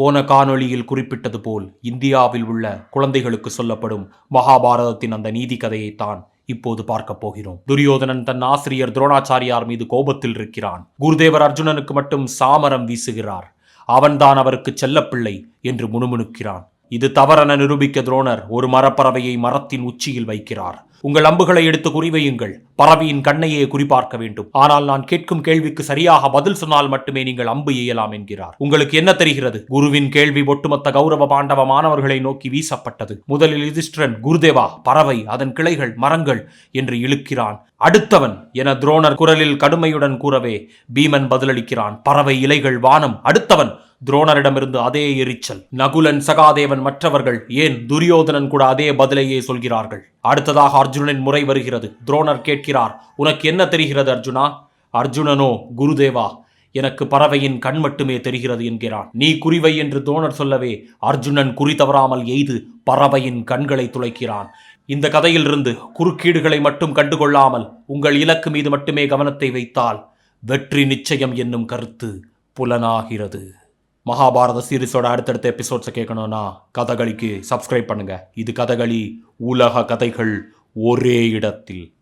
போன காணொளியில் குறிப்பிட்டது போல் இந்தியாவில் உள்ள குழந்தைகளுக்கு சொல்லப்படும் மகாபாரதத்தின் அந்த நீதி கதையைத்தான் இப்போது பார்க்க போகிறோம். துரியோதனன் தன் ஆசிரியர் துரோணாச்சாரியார் மீது கோபத்தில் இருக்கிறான். குருதேவர் அர்ஜுனனுக்கு மட்டும் சாமரம் வீசுகிறார். அவன்தான் அவருக்கு செல்லப்பிள்ளை என்று முணுமுணுக்கிறான். இது தவறென நிரூபிக்க துரோணர் ஒரு மரப்பறவையை மரத்தின் உச்சியில் வைக்கிறார். உங்கள் அம்புகளை எடுத்து குறிவையுங்கள் பறவையின் கண்ணையே குறிபார்க்க வேண்டும். ஆனால் நான் கேட்கும் கேள்விக்கு சரியாக பதில் சொன்னால் மட்டுமே நீங்கள் அம்பு எய்யலாம் என்கிறார். உங்களுக்கு என்ன தெரிகிறது? குருவின் கேள்வி ஒட்டுமொத்த கௌரவ பாண்டவ மாணவர்களை நோக்கி வீசப்பட்டது. முதலில் யுதிஷ்டிரன் குருதேவா பறவை அதன் கிளைகள் மரங்கள் என்று இழுக்கிறான். அடுத்தவன் என துரோணர் குரலில் கடுமையுடன் கூறவே பீமன் பதிலளிக்கிறான். பறவை இலைகள் வானம். அடுத்தவன் துரோணரிடமிருந்து அதே எரிச்சல். நகுலன் சகாதேவன் மற்றவர்கள் ஏன் துரியோதனன் கூட அதே பதிலையே சொல்கிறார்கள்? அடுத்ததாக அர்ஜுனனின் முறை வருகிறது. துரோணர் கேட்கிறார் உனக்கு என்ன தெரிகிறது அர்ஜுனா? அர்ஜுனனோ குருதேவா எனக்கு பறவையின் கண் மட்டுமே தெரிகிறது என்கிறான். நீ குறிவை என்று துரோணர் சொல்லவே அர்ஜுனன் குறி தவறாமல் எய்து பறவையின் கண்களை துளைக்கிறான். இந்த கதையிலிருந்து குறுக்கீடுகளை மட்டும் கண்டுகொள்ளாமல் உங்கள் இலக்கு மீது மட்டுமே கவனத்தை வைத்தால் வெற்றி நிச்சயம் என்னும் கருத்து புலனாகிறது. மகாபாரத சீரிஸோட அடுத்தடுத்த எபிசோட்ஸை கேட்கணும்னா கதகளிக்கு சப்ஸ்கிரைப் பண்ணுங்கள் இது கதகளி உலக கதைகள் ஒரே இடத்தில்.